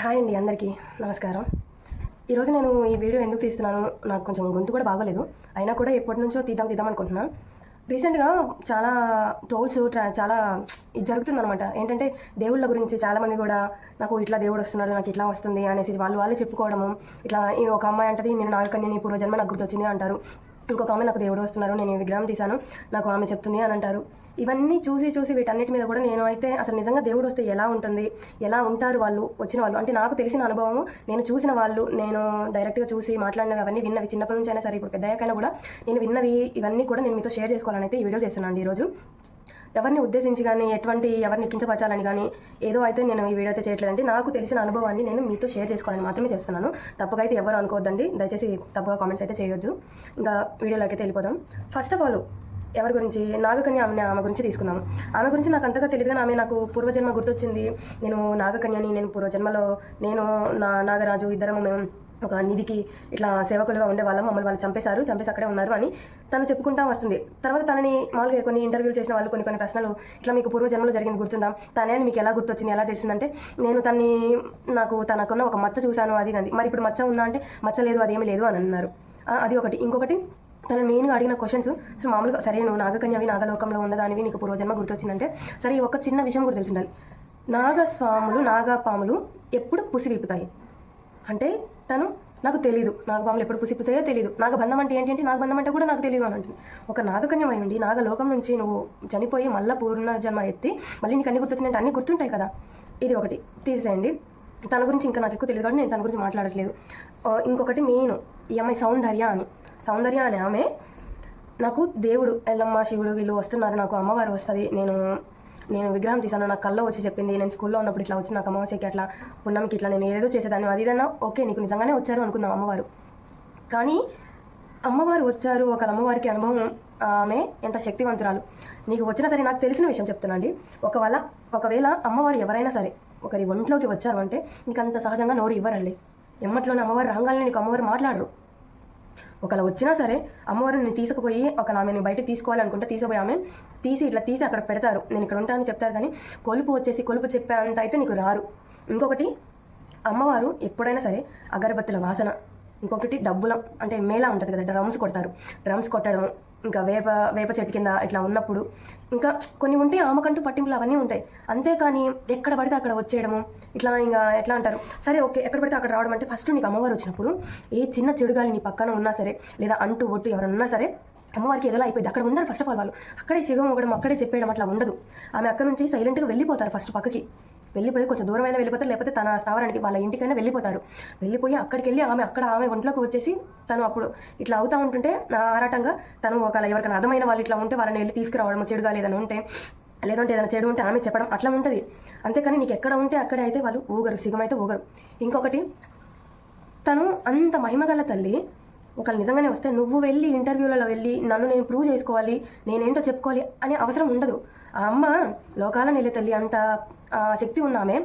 Hi అండి అందరికీ నమస్కారం. ఈరోజు నేను ఈ వీడియో ఎందుకు తీస్తున్నాను నాకు కొంచెం గొంతు కూడా బాగోలేదు. అయినా కూడా ఎప్పటి నుంచో తీద్దాం తీద్దాం అనుకుంటున్నాను రీసెంట్గా చాలా ట్రోల్స్ ట్రా చాలా ఇది జరుగుతుందనమాట ఏంటంటే దేవుళ్ళ గురించి చాలామంది కూడా నాకు ఇట్లా దేవుడు వస్తున్నాడు నాకు ఇట్లా వస్తుంది అనేసి వాళ్ళు వాళ్ళే చెప్పుకోవడము. ఇట్లా ఒక అమ్మాయి అంటది నేను నాగకన్య నీ పూర్వజన్మ నాకు గుర్తొచ్చింది అంటారు. ఇంకొక ఆమె నాకు దేవుడు వస్తున్నారు నేను ఈ విగ్రహం తీశాను నాకు ఆమె చెప్తుంది అని అంటారు. ఇవన్నీ చూసి చూసి వీటన్నిటి మీద కూడా నేను అయితే అసలు నిజంగా దేవుడు వస్తే ఎలా ఉంటుంది ఎలా ఉంటారు వాళ్ళు వచ్చిన వాళ్ళు? అంటే నాకు తెలిసిన అనుభవము నేను చూసిన వాళ్ళు నేను డైరెక్ట్గా చూసి మాట్లాడినవి అవన్నీ విన్నవి చిన్నప్పటి నుంచి అయినా సరే ఇప్పుడు పెద్దయ్యాకైనా కూడా నేను విన్నవి ఇవన్నీ కూడా నేను మీతో షేర్ చేసుకోవాలని అయితే ఈ వీడియో చేస్తున్నాను అండి ఈరోజు. ఎవరిని ఉద్దేశించి కానీ ఎటువంటి ఎవరిని కించపరచాలని కానీ ఏదో అయితే నేను ఈ వీడియో అయితే చేయట్లేదండి. నాకు తెలిసిన అనుభవాన్ని నేను మీతో షేర్ చేసుకోవాలని మాత్రమే చేస్తున్నాను. తప్పుగా అయితే ఎవరు అనుకోవద్దండి. దయచేసి తప్పుగా కామెంట్స్ అయితే చేయొద్దు. ఇంకా వీడియోలోకి అయితే వెళ్ళిపోదాం. ఫస్ట్ ఆఫ్ ఆల్ ఎవరి గురించి? నాగకన్య ఆమె ఆమె గురించి తీసుకుందాం. ఆమె గురించి నాకు అంతగా తెలియదు కానీ ఆమె నాకు పూర్వజన్మ గుర్తొచ్చింది. నేను నాగకన్యని నేను పూర్వజన్మలో నేను నా నాగరాజు ఇద్దరము మేము ఒక నిధికి ఇట్లా సేవకులుగా ఉండే వాళ్ళం మమ్మల్ని వాళ్ళు చంపేశారు చంపేసి అక్కడే ఉన్నారు అని తను చెప్పుకుంటా వస్తుంది. తర్వాత తనని మామూలుగా కొన్ని ఇంటర్వ్యూలు చేసిన వాళ్ళు కొన్ని కొన్ని ప్రశ్నలు ఇట్లా మీకు పూర్వజన్మలో జరిగింది గుర్తుందా? తనే అని మీకు ఎలా గుర్తొచ్చింది? ఎలా తెలిసిందంటే నేను తన్ని నాకు తనకున్న ఒక మచ్చ చూశాను అది అది మరి ఇప్పుడు మచ్చ ఉందా అంటే మచ్చ లేదు అదేమీ లేదు అని అన్నారు. అది ఒకటి. ఇంకొకటి తను మెయిన్గా అడిగిన క్వశ్చన్స్ సో మామూలుగా సరే నువ్వు నాగకన్యవి నాగలోకంలో ఉన్నదానివి నీకు పూర్వజన్మ గుర్తొచ్చిందంటే సరే ఒక చిన్న విషయం కూడా తెలిసి ఉండాలి. నాగస్వాములు నాగపాములు ఎప్పుడు పుసి విప్పుతాయి అంటే తను నాకు తెలియదు నాగపాములు ఎప్పుడు పుసిపుతాయో తెలియదు నాగబంధం అంటే ఏంటి అంటే నాగబంధం అంటే కూడా నాకు తెలియదు అని అంటుంది. ఒక నాగకన్యమై ఉండి నాగలోకం నుంచి నువ్వు చనిపోయి మళ్ళీ పూర్ణ జన్మ ఎత్తి మళ్ళీ నీకు అన్ని గుర్తొచ్చినట్టు అన్ని గుర్తుంటాయి కదా? ఇది ఒకటి. తీసేయండి. తన గురించి ఇంకా నాకు ఎక్కువ తెలియదు కాబట్టి నేను తన గురించి మాట్లాడట్లేదు. ఇంకొకటి మెయిన్. ఈ అమ్మాయి సౌందర్య అని. సౌందర్య అనే ఆమె నాకు దేవుడు ఎల్లమ్మ శివుడు వీళ్ళు వస్తున్నారు. నాకు అమ్మవారు వస్తుంది. నేను నేను విగ్రహం తీసాను నా కల్లో వచ్చి చెప్పింది నేను స్కూల్లో ఉన్నప్పుడు ఇట్లా వచ్చి నాకు అమావాస్యకి అట్లా పున్నమికి ఇట్లా నేను ఏదో చేసేదాన్ని. అది ఇదన్నా ఓకే నీకు నిజంగానే వచ్చారు అనుకుందాం అమ్మవారు. కానీ అమ్మవారు వచ్చారు ఒక అమ్మవారికి అనుభవం ఆమె ఎంత శక్తివంతురాలు. నీకు వచ్చినా సరే నాకు తెలిసిన విషయం చెప్తున్నాండి. ఒకవేళ ఒకవేళ అమ్మవారు ఎవరైనా సరే ఒకరి ఒంట్లోకి వచ్చారు అంటే నీకు అంత సహజంగా నోరు ఇవ్వరండి. ఎమ్మట్లోనే అమ్మవారు రాగానే నీకు అమ్మవారు మాట్లాడరు. ఒకవేళ వచ్చినా సరే అమ్మవారిని నేను తీసుకుపోయి ఒకవేళ ఆమెని బయట తీసుకోవాలనుకుంటే తీసుకుపోయి ఆమె తీసి ఇట్లా తీసి అక్కడ పెడతారు. నేను ఇక్కడ ఉంటానని చెప్తారు కానీ కొలుపు వచ్చేసి కొలుపు చెప్పే అంత అయితే నీకు రారు. ఇంకొకటి అమ్మవారు ఎప్పుడైనా సరే అగరబత్తుల వాసన ఇంకొకటి డబ్బుల అంటే మేళా ఉంటుంది కదా డ్రమ్స్ కొడతారు. డ్రమ్స్ కొట్టడం ఇంకా వేప వేప చెట్టు కింద ఇట్లా ఉన్నప్పుడు ఇంకా కొన్ని ఉంటాయి ఆమెకంటూ పట్టింపులు అవన్నీ ఉంటాయి. అంతేకాని ఎక్కడ పడితే అక్కడ వచ్చేయడము ఇట్లా ఇంకా ఎట్లా అంటారు? సరే ఓకే ఎక్కడ పడితే అక్కడ రావడం అంటే ఫస్ట్ నీకు అమ్మవారు వచ్చినప్పుడు ఏ చిన్న చెడుగాలి నీ పక్కన ఉన్నా సరే లేదా అంటూ ఒట్టు ఎవరైనా ఉన్నా సరే అమ్మవారికి ఎదలా అయిపోయింది. అక్కడ ఉన్నారు ఫస్ట్ ఆఫ్ ఆల్ వాళ్ళు. అక్కడే శివం ఒకడం అక్కడే చెప్పేయడం అట్లా ఉండదు. ఆమె అక్కడ నుంచి సైలెంట్గా వెళ్ళిపోతారు ఫస్ట్ పక్కకి. వెళ్ళిపోయి కొంచెం దూరమైన వెళ్ళిపోతారు లేకపోతే తన స్థావరానికి వాళ్ళ ఇంటికైనా వెళ్ళిపోతారు. వెళ్ళిపోయి అక్కడికి వెళ్ళి ఆమె అక్కడ ఆమె ఒంట్లోకి వచ్చేసి తను అప్పుడు ఇట్లా అవుతూ ఉంటుంటే నా ఆరాటంగా తను ఒకవేళ ఎవరికైనా అర్థమైన వాళ్ళు ఇట్లా ఉంటే వాళ్ళని వెళ్ళి తీసుకురావడం చెడుగా లేదని ఉంటే లేదంటే ఏదైనా చెడు ఉంటే ఆమె చెప్పడం అట్లా ఉంటుంది. అంతేకాని నీకు ఎక్కడ ఉంటే అక్కడే అయితే వాళ్ళు ఊగరు సిగమైతే ఊగరు. ఇంకొకటి తను అంత మహిమగల తల్లి ఒకవేళ నిజంగానే వస్తే నువ్వు వెళ్ళి ఇంటర్వ్యూలలో వెళ్ళి నన్ను నేను ప్రూవ్ చేసుకోవాలి నేనేంటో చెప్పుకోవాలి అనే అవసరం ఉండదు. ఆ అమ్మ లోకాల నెల్లి తల్లి అంత శక్తి ఉన్న ఆమె.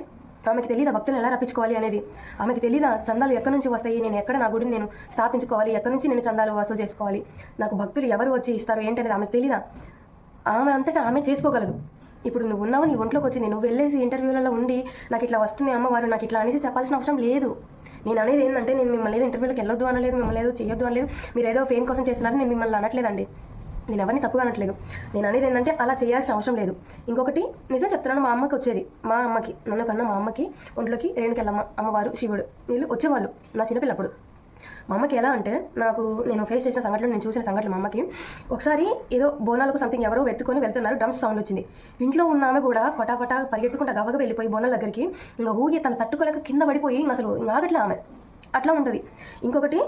ఆమెకి తెలియదా భక్తులను ఎలా రప్పించుకోవాలి అనేది? ఆమెకి తెలియదా చందాలు ఎక్కడి నుంచి వస్తాయి? నేను ఎక్కడ నా గుడిని నేను స్థాపించుకోవాలి? ఎక్కడి నుంచి నేను చందాలు వసూలు చేసుకోవాలి? నాకు భక్తులు ఎవరు వచ్చి ఇస్తారు ఏంటనేది ఆమెకు తెలియదా ఆమె అంతటా ఆమె చేసుకోగలదు. ఇప్పుడు నువ్వు ఉన్నావు నీ ఒంట్లోకి వచ్చింది నువ్వు వెళ్ళేసి ఇంటర్వ్యూలలో ఉండి నాకు ఇట్లా వస్తుంది అమ్మవారు నాకు ఇట్లా అనేసి చెప్పాల్సిన అవసరం లేదు. నేను అనేది ఏంటంటే నేను మిమ్మల్ని ఏదో ఇంటర్వ్యూలకు వెళ్ళొద్దు అనలేదు మిమ్మల్ని ఏదో చేయొద్దు అనలేదు మీరు ఏదో ఫేమ్ కోసం చేస్తున్నారని నేను మిమ్మల్ని అనట్లేదండి. నేను ఎవరిని తప్పుగా అనట్లేదు. నేను అనేది ఏంటంటే అలా చేయాల్సిన అవసరం లేదు. ఇంకొకటి నిజం చెప్తున్నాను మా అమ్మకి వచ్చేది. మా అమ్మకి నన్ను కన్నా మా అమ్మకి ఒంట్లోకి రేణుకెళ్ళమ్మ అమ్మవారు శివుడు. వీళ్ళు వచ్చేవాళ్ళు నా చిన్నపిల్లప్పుడు. మా అమ్మకి ఎలా అంటే నాకు నేను ఫేస్ చేసిన సంఘటనలు నేను చూసిన సంఘటనలు మా అమ్మకి ఒకసారి ఏదో బోనాలకు సంథింగ్ ఎవరో వెతుకొని వెళ్తున్నారు డ్రమ్స్ సౌండ్ వచ్చింది. ఇంట్లో ఉన్న ఆమె కూడా ఫటాఫటా పరిగెట్టుకుంటా గబగ వెళ్ళిపోయి బోనాల దగ్గరికి ఇంకా ఊగి తన తట్టుకోలేక కింద పడిపోయి ఇంక అసలు ఆగట్లే ఆమె. అట్లా ఉంటుంది. ఇంకొకటి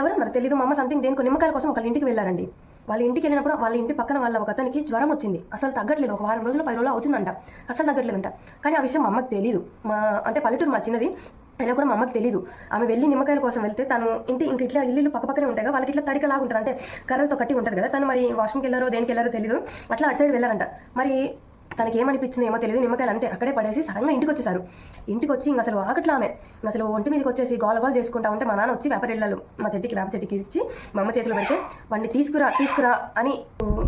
ఎవరో మరి తెలియదు మా అమ్మ సంథింగ్ దేనికో నిమ్మకాయల కోసం ఒకళ్ళ ఇంటికి వెళ్ళారండి. వాళ్ళ ఇంటికి వెళ్ళినప్పుడు వాళ్ళ ఇంటి పక్కన వాళ్ళ ఒక అతనికి జ్వరం వచ్చింది. అసలు తగ్గట్లేదు ఒక వారం రోజులు పది రోజులు అవుతుందంట. అసలు తగ్గట్లేదంట. కానీ ఆ విషయం మా అమ్మకి తెలియదు మా అంటే పల్లెటూరు మా చిన్నది అయినా కూడా మా అమ్మకి తెలియదు ఆమె వెళ్ళి నిమ్మకాయల కోసం వెళ్తే తను ఇంటి ఇంక ఇట్లా ఇల్లు పక్క పక్కనే ఉంటాయి కదా వాళ్ళకి ఇట్లా తడికలాగా ఉంటారు అంటే కర్రలతో కట్టి ఉంటుంది కదా తను మరి వాష్రూమ్కి వెళ్ళారో దేనికి వెళ్ళారో తెలియదు అట్లా అటు సైడ్ వెళ్ళారంట. మరి తనకి ఏమనిపించింది ఏమో తెలియదు నిమ్మకాయలు అంతే అక్కడే పడేసి సడన్గా ఇంటికి వచ్చేసారు. ఇంటికి వచ్చి ఇంక అసలు ఆకట్లా ఆమె. అసలు ఒంటి మీదకి వచ్చేసి గోల గోల చేసుకుంటా ఉంటే మా నాన్న వచ్చి వేపరెళ్ళాలు మా చెట్టుకి వేప చెట్టుకి ఇచ్చి మా అమ్మ చేతిలో పెడితే వాడిని తీసుకురా తీసుకురా అని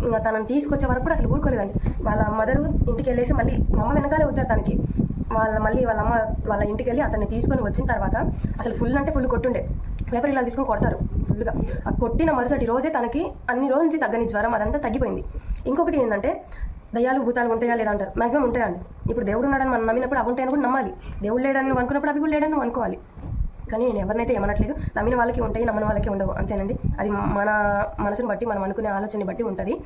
ఇంకా తనని తీసుకొచ్చే వరకు కూడా అసలు ఊరుకోలేదండి. వాళ్ళ మదరు ఇంటికి వెళ్ళేసి మళ్ళీ మా అమ్మ వెనకాలే వచ్చారు తనకి. వాళ్ళ మళ్ళీ వాళ్ళ అమ్మ వాళ్ళ ఇంటికి వెళ్ళి అతన్ని తీసుకొని వచ్చిన తర్వాత అసలు ఫుల్ అంటే ఫుల్ కొట్టుండే. పేపర్ ఇలా తీసుకొని కొడతారు ఫుల్గా ఆ కొట్టిన మరుసటి రోజే తనకి అన్ని రోజుల నుంచి తగ్గని జ్వరం అదంతా తగ్గిపోయింది. ఇంకొకటి ఏంటంటే దయ్యాలు భూతాలు ఉంటాయా లేదా అంటారు. మాక్సిమం ఉంటాయండి ఇప్పుడు దేవుడు ఉన్నాడని మనం నమ్మినప్పుడు అవి ఉంటాయని కూడా నమ్మాలి. దేవుడు లేడని నువ్వు అనుకున్నప్పుడు అవి కూడా లేడని నువ్వు అనుకోవాలి. కానీ నేను ఎవరినైతే ఏమనట్లేదు నమ్మిన వాళ్ళకి ఉంటాయి నమ్మని వాళ్ళకి ఉండవు. అంతేనండి. అది మన మనసుని బట్టి మనం అనుకునే ఆలోచనని బట్టి ఉంటుంది.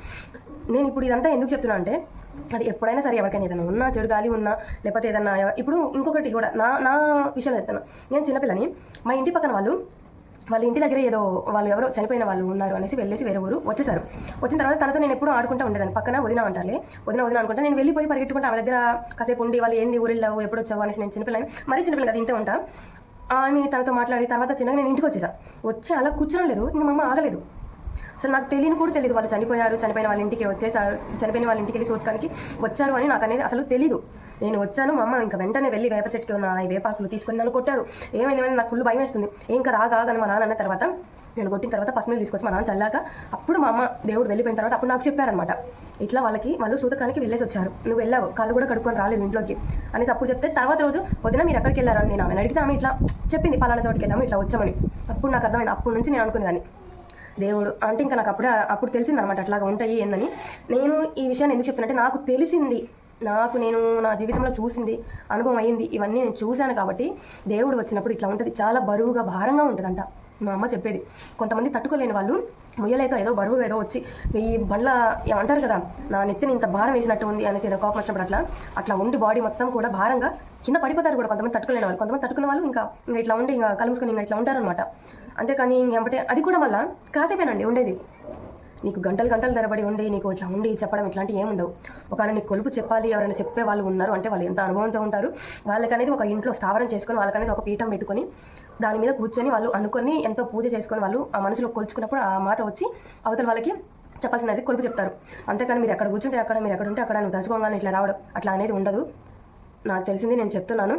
నేను ఇప్పుడు ఇదంతా ఎందుకు చెప్తున్నా అంటే అది ఎప్పుడైనా సరే ఎవరికైనా ఏదైనా ఉన్నా చెడు గాలి ఉన్నా లేకపోతే ఏదన్నా ఇప్పుడు ఇంకొకటి కూడా నా నా విషయంలో చెప్తాను నేను చిన్నపిల్లని మా ఇంటి పక్కన వాళ్ళు వాళ్ళ ఇంటి దగ్గర ఏదో వాళ్ళు ఎవరో చనిపోయిన వాళ్ళు ఉన్నారు అనేసి వెళ్ళేసి వేరే ఊరు వచ్చేసారు. వచ్చిన తర్వాత తనతో నేను ఎప్పుడూ ఆడుకుంటూ ఉండేదాన్ని. పక్కన వదిన అంటారులే వదిన వదిన అనుకుంటా నేను వెళ్ళిపోయి పరిగెట్టుకుంటా ఆమె దగ్గర కాసేపు ఉండి వాళ్ళు ఏంది ఊరిళ్ళావు ఎప్పుడు వచ్చావు అనేసి నేను చిన్నపిల్లని మరీ చిన్నపిల్ల కదా ఇంతే ఉంటా. అని తనతో మాట్లాడి తర్వాత చిన్నగా నేను ఇంటికి వచ్చేసా. వచ్చి అలా కూర్చోడం లేదు ఇంకా మా అమ్మ ఆగలేదు. అసలు నాకు తెలియని కూడా తెలియదు వాళ్ళు చనిపోయారు చనిపోయిన వాళ్ళ ఇంటికి వచ్చేసారు చనిపోయిన వాళ్ళ ఇంటికి వెళ్ళి సూతకానికి వచ్చారు అని నాకు అనేది అసలు తెలీదు. నేను వచ్చాను మా అమ్మ ఇంకా వెంటనే వెళ్ళి వేప చెట్టుకి ఉన్న ఈ వేపాకులు తీసుకొని నన్ను కొట్టారు. ఏమైంది ఏమైంది? నాకు ఫుల్ భయం వేస్తుంది. ఏం కదా ఆగా మా నాన్న అన్న తర్వాత నేను కొట్టిన తర్వాత పసుపులు తీసుకొచ్చి మా నాన్న చల్లాక అప్పుడు మా అమ్మ దేవుడు వెళ్ళిపోయిన తర్వాత అప్పుడు నాకు చెప్పారనమాట ఇట్లా వాళ్ళకి వాళ్ళు సూతకానికి వెళ్ళేసి వచ్చారు. నువ్వు వెళ్ళావు కాళ్ళు కూడా కడుక్కొని రాలేదు ఇంట్లోకి అనేసి అప్పుడు చెప్తే తర్వాత రోజు వదిన మీరు ఎక్కడికి వెళ్ళారని అని నేను ఆమెను అడిగితే ఆమె ఇట్లా చెప్పింది పలానా చోటుకి వెళ్ళాము ఇట్లా వచ్చామని. అప్పుడు నాకు అర్థమైంది అప్పటి నుంచి నేను అనుకునేదాన్ని. దేవుడు. అంటే ఇంకా నాకు అప్పుడే అప్పుడు తెలిసింది అనమాట అట్లాగా ఉంటాయి ఏందని. నేను ఈ విషయాన్ని ఎందుకు చెప్తున్నంటే నాకు తెలిసింది నాకు నేను నా జీవితంలో చూసింది అనుభవం అయింది ఇవన్నీ నేను చూశాను కాబట్టి దేవుడు వచ్చినప్పుడు ఇట్లా ఉంటుంది. చాలా బరువుగా భారంగా ఉంటుందంట. మా అమ్మ చెప్పేది. కొంతమంది తట్టుకోలేని వాళ్ళు ముయ్యలేక ఏదో బరువు ఏదో వచ్చి ఈ బండ్ల అంటారు కదా నా నెత్తిని ఇంత భారం వేసినట్టు ఉంది అనేసి ఏదో కోపం వచ్చినప్పుడు అట్లా అట్లా ఉండి బాడీ మొత్తం కూడా భారంగా కింద పడిపోతారు కూడా కొంతమంది తట్టుకోలేని వాళ్ళు. కొంతమంది తట్టుకునే వాళ్ళు ఇంకా ఇంకా ఇట్లా ఉండి ఇంకా కలుసుకొని ఇంకా ఇట్లా ఉంటారనమాట. అంతేకాని ఇంకెంబటే అది కూడా మళ్ళా కాసేపేనండి ఉండేది. నీకు గంటలు గంటలు తరబడి ఉండి నీకు ఇట్లా ఉండి చెప్పడం ఇట్లాంటివి ఏముండవు ఒకవేళ నీకు కొలుపు చెప్పాలి ఎవరైనా చెప్పే వాళ్ళు ఉన్నారు అంటే వాళ్ళు ఎంత అనుభవంతో ఉంటారు వాళ్ళకనేది ఒక ఇంట్లో స్థావరం చేసుకొని వాళ్ళకనేది ఒక పీఠం పెట్టుకొని దాని మీద కూర్చొని వాళ్ళు అనుకొని ఎంతో పూజ చేసుకొని వాళ్ళు ఆ మనసులో కొలుచుకున్నప్పుడు ఆ మాత వచ్చి అవతల వాళ్ళకి చెప్పాల్సినది కొలుపు చెప్తారు. అంతేకాని మీరు ఎక్కడ కూర్చుంటే అక్కడ మీరు ఎక్కడ ఉంటే అక్కడ నువ్వు తలుచుకోగానే ఇట్లా రావడం అట్లా అనేది ఉండదు. నాకు తెలిసింది నేను చెప్తున్నాను.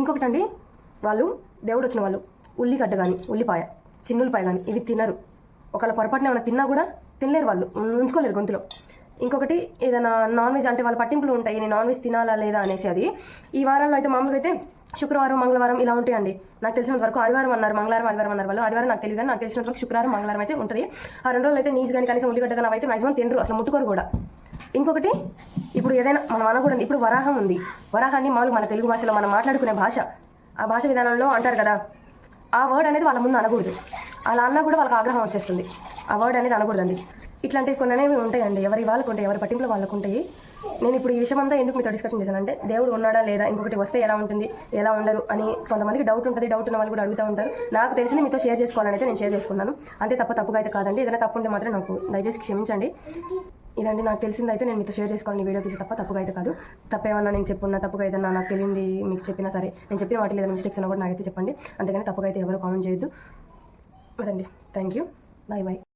ఇంకొకటండి వాళ్ళు దేవుడు వచ్చిన వాళ్ళు. ఉల్లిగడ్డ కానీ ఉల్లిపాయ చిన్నులపాయ కానీ ఇవి తినరు. ఒకవేళ పొరపాటున ఏమైనా తిన్నా కూడా తినలేరు వాళ్ళు ఉంచుకోలేరు గొంతులో. ఇంకొకటి ఏదైనా నాన్ వెజ్ అంటే వాళ్ళ పట్టింపులు ఉంటాయి నేను నాన్ వెజ్ తినాలా లేదా అనేసి అది. ఈ వారాల్లో అయితే మామూలుగా అయితే శుక్రవారం మంగళవారం ఇలా ఉంటాయండి. నాకు తెలిసినంత వరకు ఆదివారం అన్నారు మంగళవారం ఆదివారం అన్నారు వాళ్ళు. ఆదివారం నాకు తెలియదు కానీ నాకు తెలిసినంత వరకు శుక్రవారం మంగళవారం అయితే ఉంటుంది. ఆ రెండు రోజులు అయితే నీస్ కానీ కనీసం ఉల్లిగడ్డ కానీ అయితే మాక్సిమం తినరు అసలు ముట్టుకోరు కూడా. ఇంకొకటి ఇప్పుడు ఏదైనా మన అన కూడా ఉంది ఇప్పుడు వరాహం ఉంది. వరాహాన్ని మామూలు మన తెలుగు భాషలో మనం మాట్లాడుకునే భాష. ఆ భాష విధానంలో అంటారు కదా ఆ వర్డ్ అనేది వాళ్ళ ముందు అనకూడదు. అలా అన్నా కూడా వాళ్ళకి ఆగ్రహం వచ్చేస్తుంది. ఆ వర్డ్ అనేది అనకూడదండి. ఇట్లాంటివి కొన్ని అనేవి ఉంటాయండి. ఎవరి వాళ్ళకు ఉంటాయి ఎవరి పట్టింపులు వాళ్ళకు ఉంటాయి. నేను ఇప్పుడు ఈ విషయం అంతా ఎందుకు మీతో డిస్కషన్ చేశానంటే దేవుడు ఉన్నాడా లేదా ఇంకొకటి వస్తే ఎలా ఉంటుంది ఎలా ఉండరు అని కొంతమందికి డౌట్ ఉంటుంది డౌట్ ఉన్న వాళ్ళు కూడా అడుగుతూ ఉంటారు. నాకు తెలిసింది మీతో షేర్ చేసుకోవాలని అయితే నేను షేర్ చేసుకున్నాను. అంతే తప్ప తప్పుగా అయితే కాదండి. ఏదైనా తప్పు ఉంటే మాత్రం నాకు దయచేసి క్షమించండి. ఇదండి నాకు తెలిసింది అయితే నేను మీతో షేర్ చేసుకోవాలని వీడియో తీసి తప్ప తప్పుగా అయితే కాదు. తప్పేమన్నా నేను చెప్పున్నా తప్పుగా ఏదన్నా నాకు తెలియంది మీకు చెప్పినా సరే నేను చెప్పిన వాటిలో ఏదైనా మిస్టేక్స్ ఉన్నా కూడా నాకైతే చెప్పండి. అంతేగాని తప్పుగా అయితే ఎవరు కామెంట్ చేయొద్దు. అదండి. Thank you bye bye